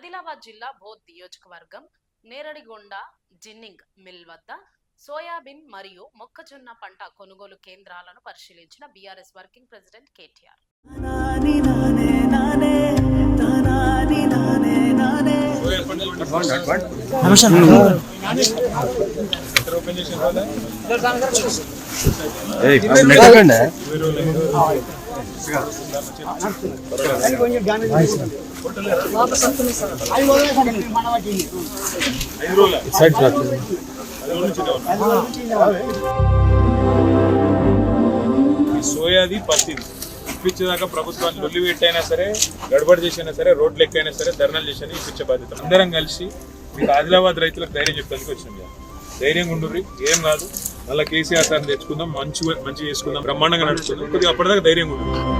ఆదిలాబాద్ జిల్లా బోధ్ నియోజకవర్గం Neradigonda ginning mill వద్ద సోయాబీన్ మరియు మొక్కజొన్న పంట కొనుగోలు కేంద్రాలను పరిశీలించిన బీఆర్ఎస్ వర్కింగ్ ప్రెసిడెంట్ కేటీఆర్. నాని నానే సోయాది పత్తిది. ఇప్పించేదాకా ప్రభుత్వాన్ని లొల్లి పెట్టైనా సరే గడబడి చేసైనా సరే రోడ్లు ఎక్కైనా సరే ధర్నాలు చేసైనా ఇప్పించే బాధ్యత. అందరం కలిసి మీకు ఆదిలాబాద్ రైతులకు ధైర్యం చెప్పడానికి వచ్చింది ధైర్యంగా ఉండుర్రి. ఏం కాదు. మళ్ళీ కేసీఆర్ సార్ తెచ్చుకుందాం. మంచి మంచి చేసుకుందాం. బ్రహ్మాండంగా నడుచుకుందాం. కొద్దిగా అప్పటిదాకా ధైర్యంగా ఉండు